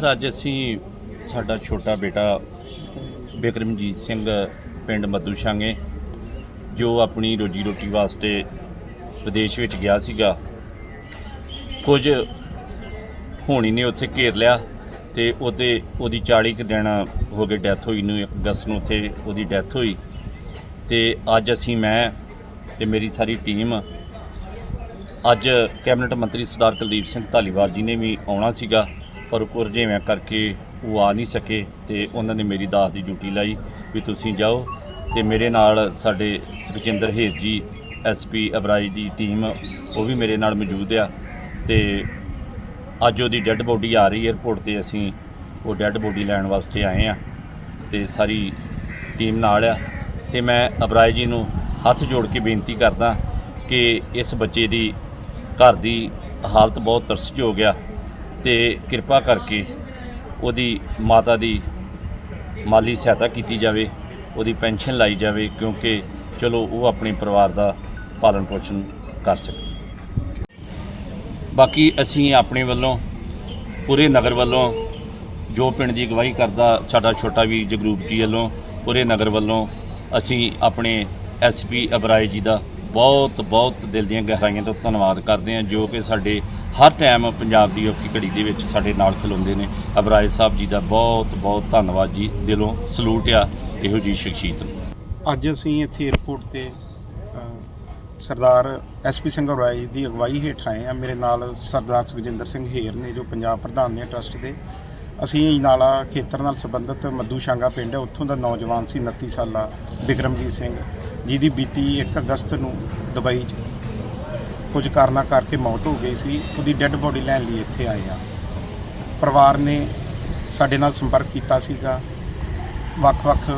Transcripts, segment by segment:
Sir, ਅੱਜ ਅਸੀਂ ਸਾਡਾ ਛੋਟਾ ਬੇਟਾ ਬਿਕਰਮਜੀਤ ਸਿੰਘ ਪਿੰਡ ਮੱਦੂ ਸ਼ਾਂਗੇ ਜੋ ਆਪਣੀ ਰੋਜੀ ਰੋਟੀ ਵਾਸਤੇ ਵਿਦੇਸ਼ ਵਿੱਚ ਗਿਆ ਸੀਗਾ। ਕੁਝ ਹੋਣੀ ਨੇ ਉੱਥੇ ਘੇਰ ਲਿਆ ਤੇ ਉਹਦੇ, ਉਹਦੀ 40 ਕੁ ਦਿਨ ਹੋ ਗਏ ਡੈਥ ਹੋਈ ਨੂੰ 1 ਅਗਸਤ ਨੂੰ ਉੱਥੇ ਉਹਦੀ ਡੈਥ ਹੋਈ। ਤੇ ਅੱਜ ਅਸੀਂ, ਮੈਂ ਤੇ ਮੇਰੀ ਸਾਰੀ ਟੀਮ ਅੱਜ ਕੈਬਨਿਟ ਮੰਤਰੀ ਸਰਦਾਰ ਕੁਲਦੀਪ ਸਿੰਘ ਧਾਲੀਵਾਲ ਜੀ ਨੇ ਵੀ ਆਉਣਾ ਸੀਗਾ। ਪਰ ਕੁਰਜੇਵੇਂ ਕਰਕੇ ਉਹ ਆ ਨਹੀਂ ਸਕੇ ਤੇ ਉਹਨਾਂ ਨੇ ਮੇਰੀ ਦਾਸ ਦੀ ਡਿਊਟੀ ਲਾਈ ਵੀ ਤੁਸੀਂ ਜਾਓ ਤੇ ਮੇਰੇ ਨਾਲ ਸਾਡੇ ਸੁਖਜਿੰਦਰ ਹੇਰ ਜੀ ਐਸਪੀ ਅਬਰਾਜ ਦੀ ਟੀਮ, ਉਹ ਵੀ ਮੇਰੇ ਨਾਲ ਮੌਜੂਦ ਆ ਤੇ ਅੱਜ ਉਹਦੀ ਡੈੱਡ ਬੋਡੀ ਆ ਰਹੀ 에ਅਰਪੋਰਟ ਤੇ ਅਸੀਂ ਉਹ ਡੈੱਡ ਬੋਡੀ ਲੈਣ ਵਾਸਤੇ ਆਏ ਆ ਤੇ ਸਾਰੀ ਟੀਮ ਨਾਲ ਆ ਤੇ ਮੈਂ ਅਬਰਾਜ ਜੀ ਨੂੰ ਹੱਥ ਜੋੜ ਕੇ ਬੇਨਤੀ ਕਰਦਾ ਕਿ ਇਸ ਬੱਚੇ ਦੀ ਘਰ ਦੀ ਹਾਲਤ ਬਹੁਤ ਤਰਸਯੋਗ ਆ। ਤੇ ਕਿਰਪਾ ਕਰਕੇ ਉਹਦੀ ਮਾਤਾ ਦੀ ਮਾਲੀ ਸਹਾਇਤਾ ਕੀਤੀ ਜਾਵੇ, ਉਹਦੀ ਪੈਨਸ਼ਨ ਲਾਈ ਜਾਵੇ, ਕਿਉਂਕਿ ਚਲੋ ਉਹ ਆਪਣੇ ਪਰਿਵਾਰ ਦਾ ਪਾਲਣ ਪੋਸ਼ਣ ਕਰ ਸਕੇ। ਬਾਕੀ ਅਸੀਂ ਆਪਣੇ ਵੱਲੋਂ, ਪੂਰੇ ਨਗਰ ਵੱਲੋਂ ਜੋ ਪਿੰਡ ਦੀ ਅਗਵਾਈ ਕਰਦਾ ਸਾਡਾ ਛੋਟਾ ਵੀਰ ਜਗਰੂਪ ਜੀ ਵੱਲੋਂ, ਪੂਰੇ ਨਗਰ ਵੱਲੋਂ ਅਸੀਂ ਆਪਣੇ ਐਸਪੀ ਅਬਰਾਏ ਜੀ ਦਾ ਬਹੁਤ ਬਹੁਤ ਦਿਲ ਦੀਆਂ ਗਹਿਰਾਈਆਂ ਤੋਂ ਧੰਨਵਾਦ ਕਰਦੇ ਹਾਂ, ਜੋ ਕਿ ਸਾਡੇ ਹਰ ਟਾਈਮ ਪੰਜਾਬ ਦੀ ਔਖੀ ਘੜੀ ਦੇ ਵਿੱਚ ਸਾਡੇ ਨਾਲ ਖਲੋਂਦੇ ਨੇ। ਅਬਰਾਏ ਸਾਹਿਬ ਜੀ ਦਾ ਬਹੁਤ ਬਹੁਤ ਧੰਨਵਾਦ ਜੀ। ਦਿਲੋਂ ਸਲੂਟ ਆ ਇਹੋ ਜੀ ਸ਼ਖਸੀਅਤ ਨੂੰ। ਅੱਜ ਅਸੀਂ ਇੱਥੇ 에ਅਰਪੋਰਟ ਤੇ ਅ, ਸਰਦਾਰ ਐਸਪੀ ਸਿੰਘ ਰਾਏ ਦੀ ਅਗਵਾਈ ਹੇਠ ਆਏ ਆ ਮੇਰੇ ਨਾਲ ਸਰਦਾਰ ਸੁਖਜਿੰਦਰ ਸਿੰਘ ਹੇਰ ਨੇ ਜੋ ਪੰਜਾਬ ਪ੍ਰਧਾਨ ਨੇ ਟਰਸਟ ਦੇ। ਅਸੀਂ ਨਾਲਾ ਖੇਤਰ ਨਾਲ ਸੰਬੰਧਿਤ ਮੱਦੂ ਸ਼ਾਂਗਾ ਪਿੰਡ ਹੈ। ਉੱਥੋਂ ਦਾ ਨੌਜਵਾਨ ਸੀ 29 ਸਾਲਾ ਬਿਕਰਮਜੀਤ ਸਿੰਘ। ਜਿਹਦੀ ਬੀਤੀ 1 ਅਗਸਤ ਨੂੰ ਦੁਬਈ 'ਚ ਕੁਝ ਕਾਰਨਾਂ ਕਰਕੇ ਮੌਤ ਹੋ ਗਈ ਸੀ। ਉਹਦੀ ਡੈੱਡ ਬੋਡੀ ਲੈਣ ਲਈ ਇੱਥੇ ਆਏ ਆ। ਪਰਿਵਾਰ ਨੇ ਸਾਡੇ ਨਾਲ ਸੰਪਰਕ ਕੀਤਾ ਸੀਗਾ। ਵੱਖ-ਵੱਖ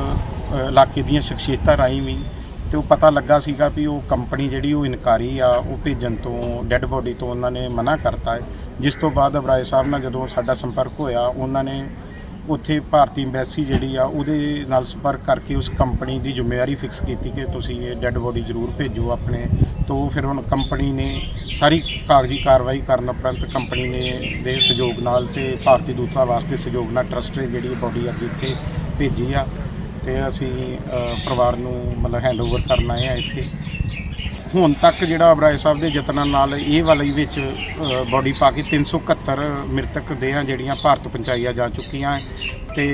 ਇਲਾਕੇ ਦੀਆਂ ਸ਼ਖਸੀਅਤਾਂ ਰਾਹੀਂ ਵੀ ਤੇ ਉਹ ਪਤਾ ਲੱਗਾ ਸੀਗਾ ਵੀ ਉਹ ਕੰਪਨੀ ਜਿਹੜੀ ਉਹ ਇਨਕਾਰੀ ਆ, ਉਹ ਭੇਜਣ ਤੋਂ ਡੈੱਡ ਬੋਡੀ ਤੋਂ ਉਹਨਾਂ ਨੇ ਮਨਾ ਕਰਤਾ ਹੈ। ਜਿਸ ਤੋਂ ਬਾਅਦ ਅਬਰਾਏ ਸਾਹਿਬ ਨਾਲ ਜਦੋਂ ਸਾਡਾ ਸੰਪਰਕ ਹੋਇਆ, ਉਹਨਾਂ ਨੇ ਉੱਥੇ ਭਾਰਤੀ ਐਮਬੈਸੀ ਜਿਹੜੀ ਆ, ਉਹਦੇ ਨਾਲ ਸੰਪਰਕ ਕਰਕੇ ਉਸ ਕੰਪਨੀ ਦੀ ਜ਼ਿੰਮੇਵਾਰੀ ਫਿਕਸ ਕੀਤੀ ਕਿ ਤੁਸੀਂ ਇਹ ਡੈੱਡ ਬੋਡੀ ਜ਼ਰੂਰ ਭੇਜੋ ਆਪਣੇ ਤੋਂ। ਫਿਰ ਹੁਣ ਕੰਪਨੀ ਨੇ ਸਾਰੀ ਕਾਗਜ਼ੀ ਕਾਰਵਾਈ ਕਰਨ ਉਪਰੰਤ ਕੰਪਨੀ ਨੇ ਦੇ ਸਹਿਯੋਗ ਨਾਲ ਤੇ ਭਾਰਤੀ ਦੂਤਾਵਾਸ ਦੇ ਸਹਿਯੋਗ ਨਾਲ ਟਰਸਟ ਨੇ ਜਿਹੜੀ ਬੋਡੀ ਅੱਜ ਇੱਥੇ ਭੇਜੀ ਆ ਤੇ ਅਸੀਂ ਪਰਿਵਾਰ ਨੂੰ ਮਤਲਬ ਹੈਂਡਓਵਰ ਕਰਨ ਆਏ ਆ ਇੱਥੇ। ਹੁਣ ਤੱਕ ਜਿਹੜਾ ਅਬਰਾਏ ਸਾਹਿਬ ਦੇ ਯਤਨਾਂ ਨਾਲ ਇਹ ਵਾਲੀ ਵਿੱਚ ਬੋਡੀ ਪਾ ਕੇ 371 ਮ੍ਰਿਤਕ ਦੇਹਾਂ ਜਿਹੜੀਆਂ ਭਾਰਤ ਪਹੁੰਚਾਈਆਂ ਜਾ ਚੁੱਕੀਆਂ ਹੈ। ਤੇ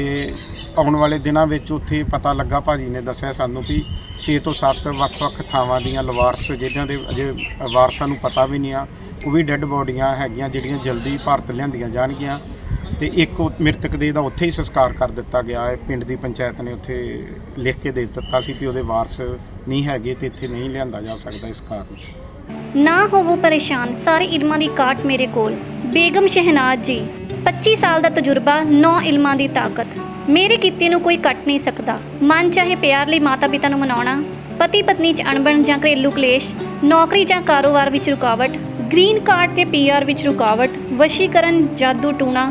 ਆਉਣ ਵਾਲੇ ਦਿਨਾਂ ਵਿੱਚ ਉੱਥੇ ਪਤਾ ਲੱਗਾ, ਭਾਜੀ ਨੇ ਦੱਸਿਆ ਸਾਨੂੰ ਵੀ 6 ਤੋਂ 7 ਵੱਖ-ਵੱਖ ਥਾਵਾਂ ਦੀਆਂ ਲਵਾਰਸ, ਜਿਹਨਾਂ ਦੇ ਅਜੇ ਵਾਰਸਾਂ ਨੂੰ ਪਤਾ ਵੀ ਨਹੀਂ ਆ, ਉਹ ਵੀ ਡੈੱਡ ਬੋਡੀਆਂ ਹੈਗੀਆਂ ਜਿਹੜੀਆਂ ਜਲਦੀ ਭਾਰਤ ਲਿਆਂਦੀਆਂ ਜਾਣਗੀਆਂ। ਤੇ ਇੱਕ ਉਹ ਮ੍ਰਿਤਕ ਦੇ ਦਾ ਉੱਥੇ ਹੀ ਸੰਸਕਾਰ ਕਰ ਦਿੱਤਾ ਗਿਆ ਹੈ। ਪਿੰਡ ਦੀ ਪੰਚਾਇਤ ਨੇ ਉੱਥੇ ਲਿਖ ਕੇ ਦੇ ਦਿੱਤਾ ਸੀ ਵੀ ਉਹਦੇ ਵਾਰਸ ਨਹੀਂ ਹੈਗੇ ਤੇ ਇੱਥੇ ਨਹੀਂ ਲਿਆਂਦਾ ਜਾ ਸਕਦਾ ਇਸ ਕਾਰਨ। ਨਾ ਹੋਵੋ ਪਰੇਸ਼ਾਨ, ਸਾਰੇ ਇਲਮਾਂ ਦੀ ਕਾਟ ਮੇਰੇ ਕੋਲ। ਬੇਗਮ ਸ਼ਹਿਨਾਜ਼ ਜੀ 25 ਸਾਲ ਦਾ ਤਜਰਬਾ 9 ਇਲਮਾਂ ਦੀ ਤਾਕਤ। ਮੇਰੇ ਕੀਤੇ ਨੂੰ ਕੋਈ ਕੱਟ ਨਹੀਂ ਸਕਦਾ। ਮਨ ਚਾਹੇ ਪਿਆਰ ਲਈ ਮਾਤਾ ਪਿਤਾ ਨੂੰ ਮਨਾਉਣਾ ਪਤੀ ਪਤਨੀ 'ਚ ਅਣਬਣ ਜਾਂ ਘਰੇਲੂ ਕਲੇਸ਼, ਨੌਕਰੀ ਜਾਂ ਕਾਰੋਬਾਰ ਵਿੱਚ ਰੁਕਾਵਟ, ਗ੍ਰੀਨ ਕਾਰਡ ਤੇ ਪੀਆਰ ਵਿੱਚ ਰੁਕਾਵਟ, ਵਸ਼ੀਕਰਨ, ਜਾਦੂ ਟੂਣਾ